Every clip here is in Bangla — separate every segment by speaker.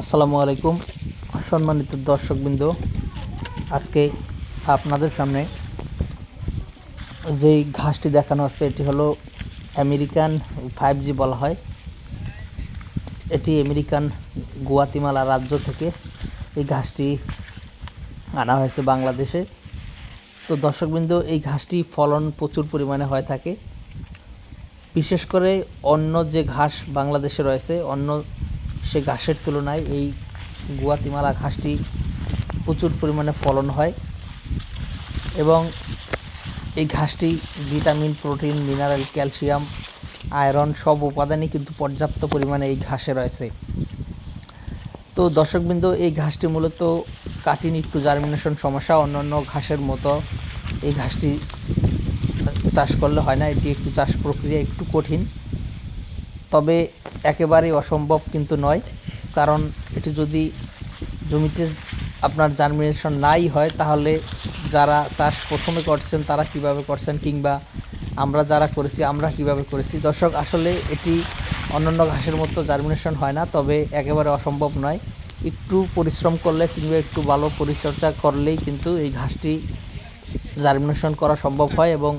Speaker 1: আসসালামু আলাইকুম। সম্মানিত দর্শকবৃন্দ, আজকে আপনাদের সামনে যেই ঘাসটি দেখানো হচ্ছে, এটি হলো আমেরিকান ফাইভ জি বলা হয়। এটি আমেরিকান গুয়াতিমালা রাজ্য থেকে এই ঘাসটি আনা হয়েছে বাংলাদেশে। তো দর্শকবৃন্দ, এই ঘাসটি ফলন প্রচুর পরিমাণে হয়ে থাকে। বিশেষ করে অন্য যে ঘাস বাংলাদেশে রয়েছে, অন্য সে ঘাসের তুলনায় এই গুয়াতিমালা ঘাসটি প্রচুর পরিমাণে ফলন হয় এবং এই ঘাসটি vitamin, protein, mineral, calcium, iron সব উপাদানই কিন্তু পর্যাপ্ত পরিমাণে এই ঘাসে রয়েছে। তো দর্শকবৃন্দ, এই ঘাসটি মূলত কাটিং একটু জার্মিনেশন সমস্যা, অন্যান্য ঘাসের মতো এই ঘাসটি চাষ করলে হয় না, এটি একটু চাষ প্রক্রিয়া একটু কঠিন। একেবারেই অসম্ভব কিন্তু নয়। কারণ এটি যদি জমিতে আপনার জার্মিনেশন নাই হয়, তাহলে যারা চাষ প্রথমে করছেন, তারা কীভাবে করছেন কিংবা আমরা যারা করেছি, আমরা কীভাবে করেছি? দর্শক, আসলে এটি অন্যান্য ঘাসের মতো জার্মিনেশন হয় না, তবে একেবারে অসম্ভব নয়। একটু পরিশ্রম করলে কিংবা একটু ভালো পরিচর্যা করলেই কিন্তু এই ঘাসটি জার্মিনেশন করা সম্ভব হয় এবং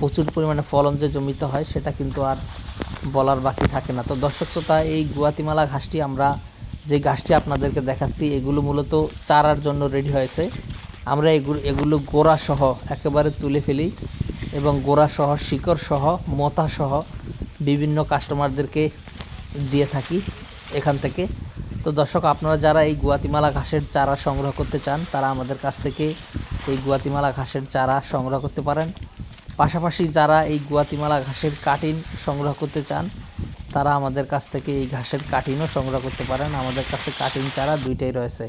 Speaker 1: প্রচুর পরিমাণে ফলন যে জমিতে হয়, সেটা কিন্তু আর বলার বাকি থাকে না। তো দর্শক শ্রোতা, এই গুয়াতিমালা ঘাসটি আমরা যে ঘাসটি আপনাদেরকে দেখাচ্ছি, এগুলো মূলত চারার জন্য রেডি হয়েছে। আমরা এগুলো এগুলো গোড়া সহ একেবারে তুলে ফেলি এবং গোড়া সহ শিকড় সহ মতা সহ বিভিন্ন কাস্টমারদেরকে দিয়ে থাকি এখান থেকে। তো দর্শক, আপনারা যারা এই গুয়াতিমালা ঘাসের চারা সংগ্রহ করতে চান, তারা আমাদের কাছ থেকে এই গুয়াতিমালা ঘাসের চারা সংগ্রহ করতে পারেন। পাশাপাশি যারা এই গুয়াতিমালা ঘাসের কাটিন সংগ্রহ করতে চান, তারা আমাদের কাছ থেকে এই ঘাসের কাটিনও সংগ্রহ করতে পারেন। আমাদের কাছে কাটিন চারা দুইটাই রয়েছে।